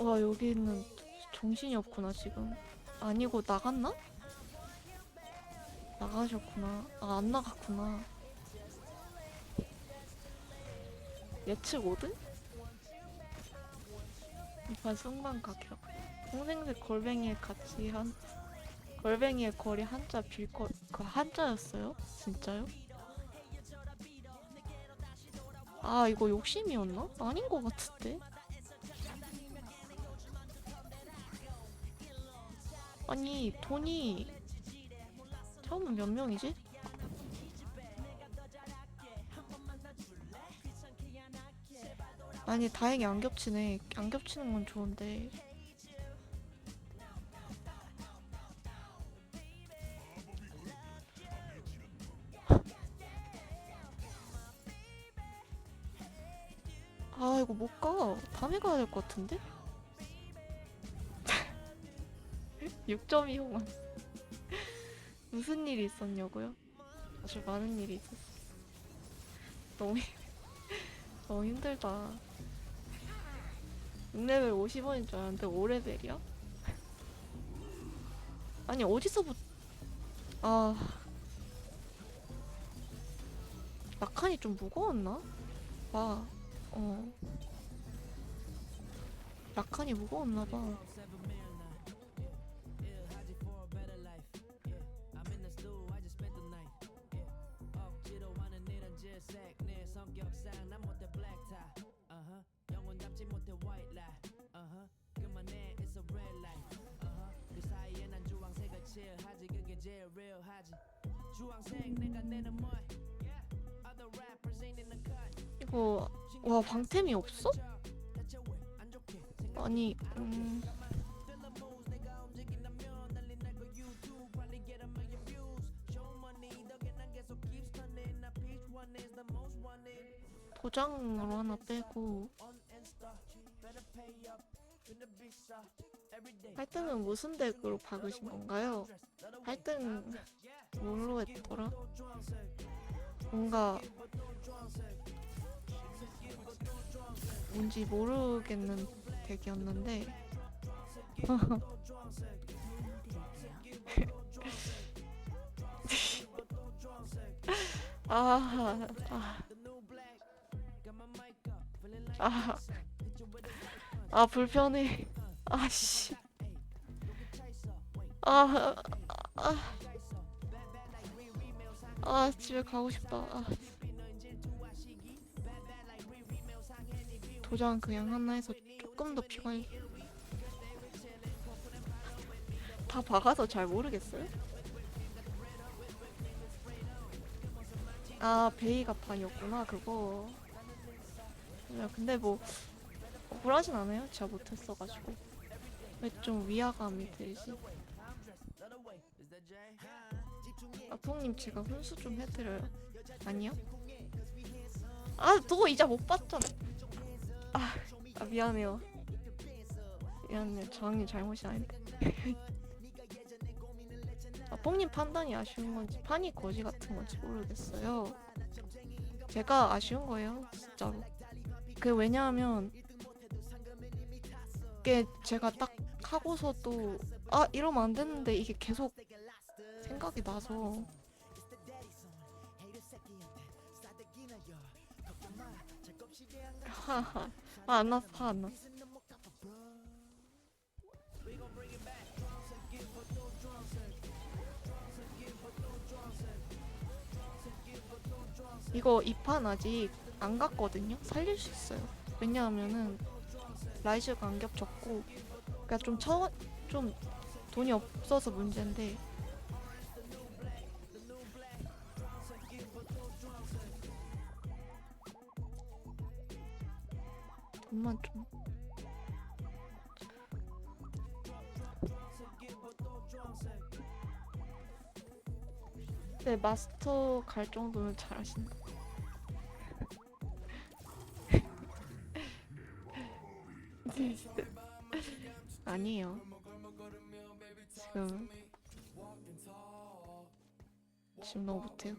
와 여기는 정신이 없구나 지금 아니고 나갔나? 나가셨구나 아 안 나갔구나 예측 5등? 이판 승만 각이라 동생들 골뱅이에 같이 한 골뱅이의 거리 한자 빌거 그 한자였어요? 진짜요? 아 이거 욕심이었나? 아닌 것 같은데 아니 돈이 처음은 몇 명이지? 아니 다행히 안 겹치네 안 겹치는 건 좋은데 아 이거 못가 다음에 가야 될 것 같은데? 6.25만 무슨 일이 있었냐고요? 아주 많은 일이 있었어 너무 힘- 너무 힘들다 6레벨 50원인 줄 알았는데 5레벨이야? 아니 어디서부터 아 라칸이 좀 무거웠나? 봐 어. 라칸이 무거웠나 봐. 이거 와 방템이 없어? 아니 음 도장으로 하나 빼고 8등은 무슨 덱으로 박으신 건가요? 8등 뭘로 했더라? 뭔가 뭔지 모르겠는 덱이었는데 아, 아, 아, 아 불편해. 아씨. 아, 아, 아, 집에 가고 싶다. 아. 도장 그냥 하나 해서 조금 더 피가 다 박아서 잘 모르겠어요. 아 베이 가 판이었구나 그거. 야, 근데 뭐 억울하진 않아요. 제가 못했어가지고 왜 좀 위화감이 들지? 아풍님 제가 훈수 좀 해드려요. 아니요? 아너 이자 못 봤잖아. 아, 아 미안해요. 미안해요. 저항님 잘못이 아닌데. 아, 뽕님 판단이 아쉬운 건지 판이 거지 같은 건지 모르겠어요. 제가 아쉬운 거예요, 진짜로. 그 왜냐하면 이게 제가 딱 하고서도 아 이러면 안 되는데 이게 계속 생각이 나서 하하 아안 났어 화안 났어 이거 이 판 아직 안 갔거든요? 살릴 수 있어요. 왜냐하면은 라이즈가 안 겹쳤고 그러니까 좀 처, 좀 돈이 없어서 문제인데. 돈만 좀 네, 마스터 갈 정도면 잘하신다. 아니에요. 지금 지금 너무 못해요.